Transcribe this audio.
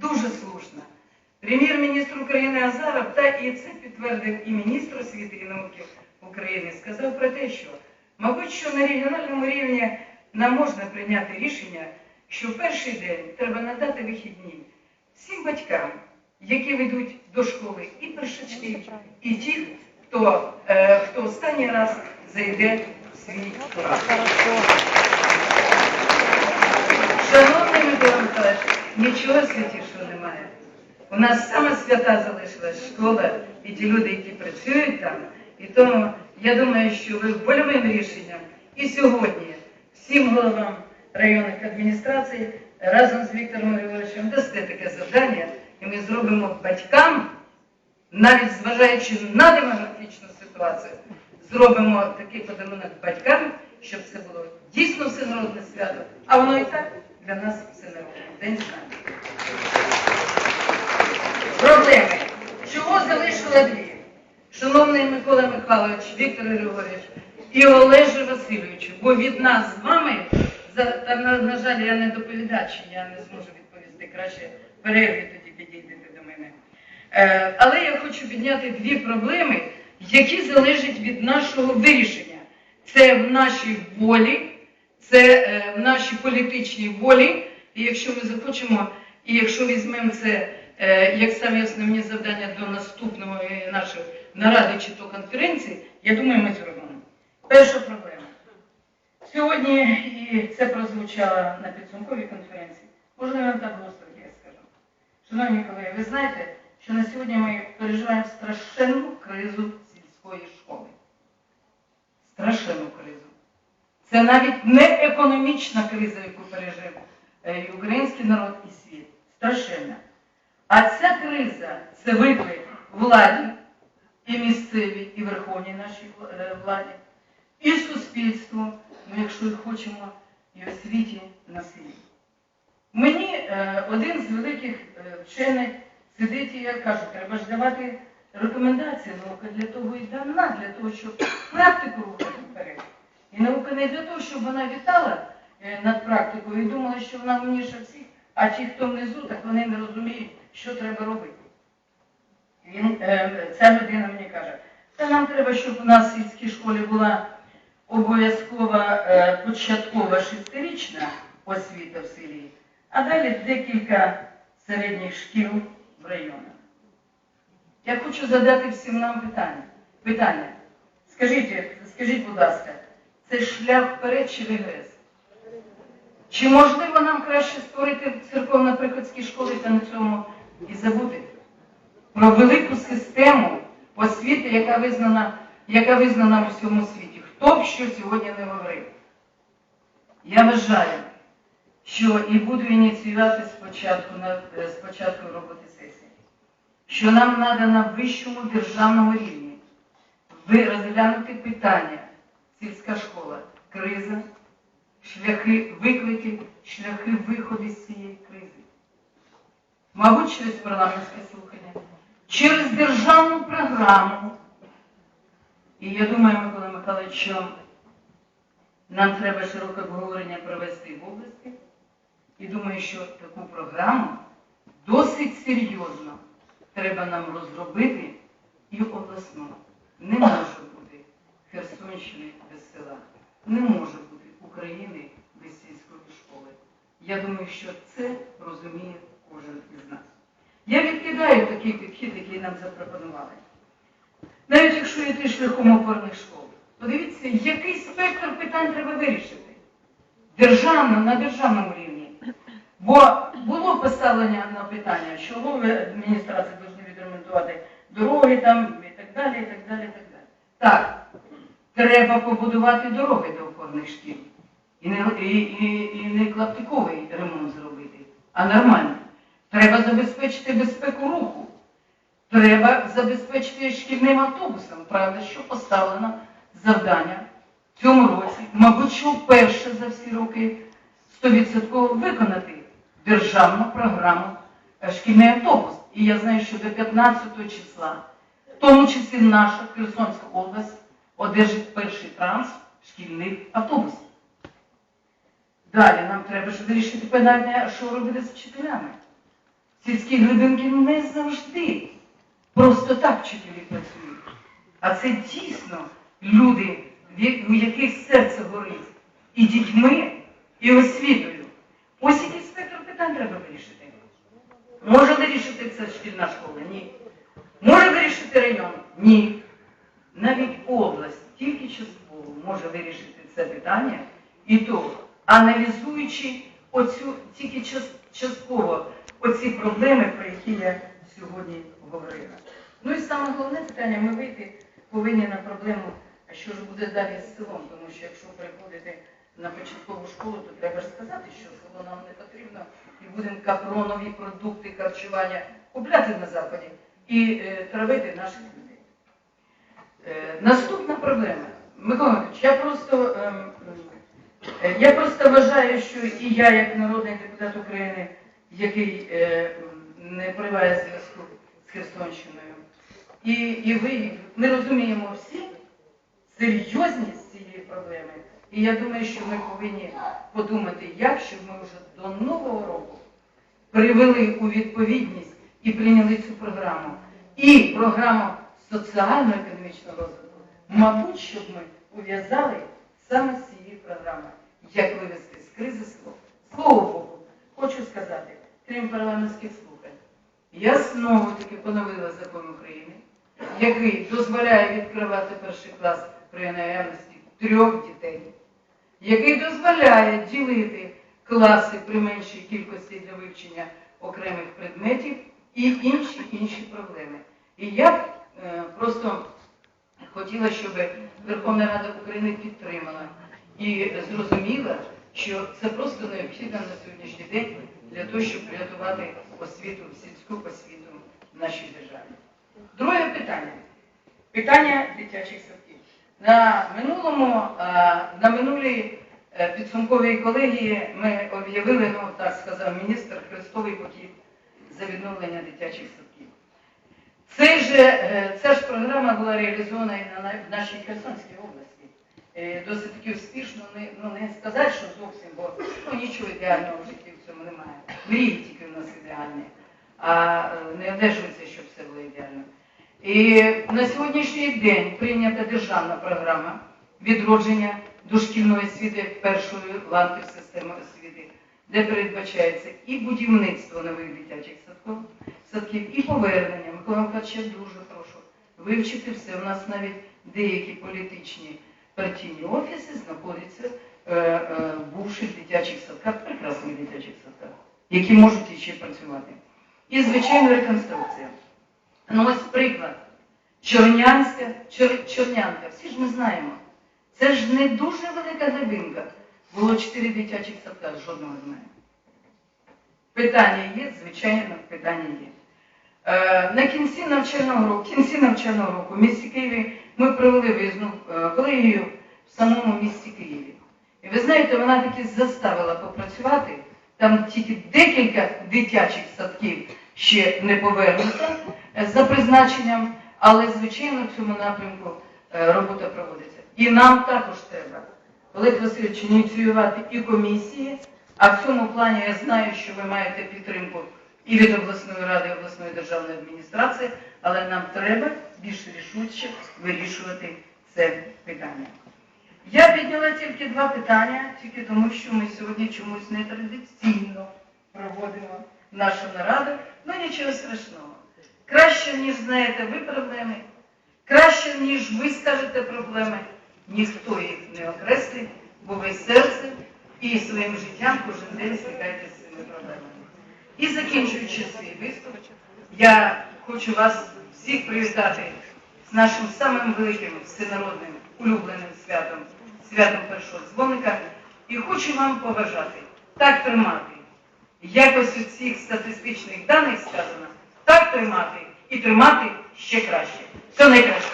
дуже слушна. Прем'єр-міністр України Азаров, та і це підтвердив і міністр освіти і науки України, сказав про те, що, мабуть, що на регіональному рівні нам можна прийняти рішення, що в перший день треба надати вихідні всім батькам, які ведуть до школи і першачки, і ті, хто, е, хто останній раз зайде в свій клас. Микола Миколаївич, нічого святішого немає. У нас саме свята залишилась школа і ті люди, які працюють там. І тому я думаю, що ви вольовим рішенням і сьогодні всім головам районних адміністрацій разом з Віктором Григоровичем дасте таке завдання, і ми зробимо батькам, навіть зважаючи на демографічну ситуацію, зробимо такий подарунок батькам, щоб це було дійсно всенародне свято, а воно і так для нас всенародне. Проблеми. Чого залишила дві? Шановний Микола Михайлович, Віктор Григорович і Олеже Васильовичу, бо від нас з вами, та, на, на жаль, я не доповідач, я не зможу відповісти, краще перерві тоді підійдете до мене. Е, але я хочу підняти дві проблеми, які залежать від нашого вирішення. Це в нашій волі, це е, в нашій політичній волі. І якщо ми захочемо, і якщо візьмемо це е, як самі основні завдання до наступної нашої наради чи то конференції, я думаю, ми зробимо. Перша проблема. Сьогодні, і це прозвучало на підсумковій конференції, можливо, так гостро я скажу. Шановні колеги, ви знаєте, що на сьогодні ми переживаємо страшенну кризу сільської школи. Страшенну кризу. Це навіть не економічна криза, яку пережив е, і український народ і світ. Страшенна. А ця криза це виклик владі і місцевій, і верховній нашій е, владі, і суспільству, ну якщо хочемо, і освіті на селі. Мені е, один з великих е, вчених сидить і я кажу, треба ж давати рекомендації. Наука для того і дана, для того, щоб практику рухати вперед. І наука не для того, щоб вона вітала над практикою і думала, що вона умніша всіх, а ті, хто внизу, так вони не розуміють, що треба робити. Він, е, ця людина мені каже, та нам треба, щоб у нас в сільській школі була обов'язкова е, початкова шестирічна освіта в селі, а далі декілька середніх шкіл в районах. Я хочу задати всім нам питання. питання. Скажіть, скажіть, будь ласка, це шлях вперед чи регрес? Чи можливо нам краще створити церковно-приходські школи та на цьому і забути? Про велику систему освіти, яка визнана, яка визнана в усьому світі. Хто б що сьогодні не говорив? Я вважаю, що і буду ініціювати спочатку, е, спочатку роботи сесії, що нам треба на вищому державному рівні розглянути питання сільська школа, криза, шляхи виклики, шляхи виходу з цієї кризи. Мабуть, через парламентське слухання, через державну програму. І я думаю, Микола Михайлович, що нам треба широке обговорення провести в області. І думаю, що таку програму досить серйозно треба нам розробити і обласно. Не може бути Херсонщини без села, не може бути України. Я думаю, що це розуміє кожен із нас. Я відкидаю такий підхід, який нам запропонували. Навіть якщо йти шляхом опорних школ, подивіться, який спектр питань треба вирішити. Державно, на державному рівні. Бо було поставлення на питання, що голови адміністрації повинні відремонтувати дороги там і так далі, і так далі, і так далі. Так, треба побудувати дороги до опорних шкіл. І не, і, і, і не клаптиковий ремонт зробити, а нормальний. Треба забезпечити безпеку руху. Треба забезпечити шкільним автобусом. Правда, що поставлено завдання в цьому році, мабуть, що вперше за всі роки 100% виконати державну програму шкільний автобус. І я знаю, що до 15 числа, в тому числі наша Херсонська область, одержить перший транс шкільних автобусів. Далі нам треба ж вирішити питання, що робити з вчителями. сільські глибинки не завжди просто так вчителі працюють. А це дійсно люди, у яких серце горить і дітьми, і освітою. Ось який спектр питань треба вирішити. Може вирішити це шкільна школа? Ні. Може вирішити район? Ні. Навіть область тільки частково може вирішити це питання, і то аналізуючи оцю тільки частково оці проблеми, про які я сьогодні говорила. Ну і саме головне питання, ми вийти повинні на проблему, а що ж буде далі з селом, тому що якщо приходити на початкову школу, то треба ж сказати, що село нам не потрібно, і будемо капронові продукти харчування купляти на Западі і е, травити наших людей. Е, наступна проблема. Микола Миколаївич, я просто, ем, я просто вважаю, що і я, як народний депутат України, який е, не приває зв'язку з Херсонщиною, і, і ви, ми розуміємо всі серйозність цієї проблеми. І я думаю, що ми повинні подумати, як, щоб ми вже до нового року привели у відповідність і прийняли цю програму. І програму соціально-економічного розвитку, мабуть, щоб ми ув'язали саме з цією програмою, як вивести з кризи. Слово Богу, хочу сказати, крім парламентських слухань, я знову таки поновила закон України, який дозволяє відкривати перший клас при наявності трьох дітей, який дозволяє ділити класи при меншій кількості для вивчення окремих предметів і інші інші проблеми. І я е, просто хотіла, щоб Верховна Рада України підтримала і зрозуміла, що це просто необхідно на сьогоднішній день для того, щоб врятувати освіту, сільську освіту в нашій державі. Друге питання. Питання дитячих садків. На минулому, на минулій е, підсумковій колегії ми об'явили, ну так сказав міністр, Христовий похід за відновлення дитячих садків. Цей же, е, ця ж програма була реалізована і в нашій Херсонській області. Е, Досить таки успішно, ну не сказати, що зовсім, бо ну, нічого ідеального в житті в цьому немає. Мрії тільки в нас ідеальні, а е, не одержується, щоб все було ідеально. І на сьогоднішній день прийнята державна програма відродження дошкільної освіти першої ланки системи освіти, де передбачається і будівництво нових дитячих садків, садків, і повернення. Миколаївич, дуже прошу вивчити все. У нас навіть деякі політичні партійні офіси знаходяться е, е, в бувших дитячих садках, прекрасних дитячих садках, які можуть іще працювати. І, звичайно, реконструкція. Ну ось приклад. Чорнянська, Чор, Чорнянка, всі ж ми знаємо. Це ж не дуже велика глибинка. Було чотири дитячих садка, жодного мене. Питання є, звичайно, питання є. Е, на кінці навчального року, кінці навчального року в місті Києві ми провели виїзну е, колегію в самому місті Києві. І ви знаєте, вона таки заставила попрацювати. Там тільки декілька дитячих садків ще не повернуться е, за призначенням, але звичайно в цьому напрямку робота проводиться. І нам також треба, Олег Васильович, ініціювати і комісії, а в цьому плані я знаю, що ви маєте підтримку і від обласної ради, і обласної державної адміністрації, але нам треба більш рішуче вирішувати це питання. Я підняла тільки два питання, тільки тому, що ми сьогодні чомусь нетрадиційно проводимо нашу нараду. Ну нічого страшного. Краще, ніж знаєте ви проблеми, краще, ніж ви скажете проблеми, ніхто їх не окреслить, бо ви серцем і своїм життям кожен день стикаєтеся. І закінчуючи свій виступ, я хочу вас всіх привітати з нашим самим великим всенародним улюбленим святом, святом першого дзвоника. І хочу вам побажати так тримати. Якось у цих статистичних даних сказано, так тримати і тримати ще краще. Все найкраще.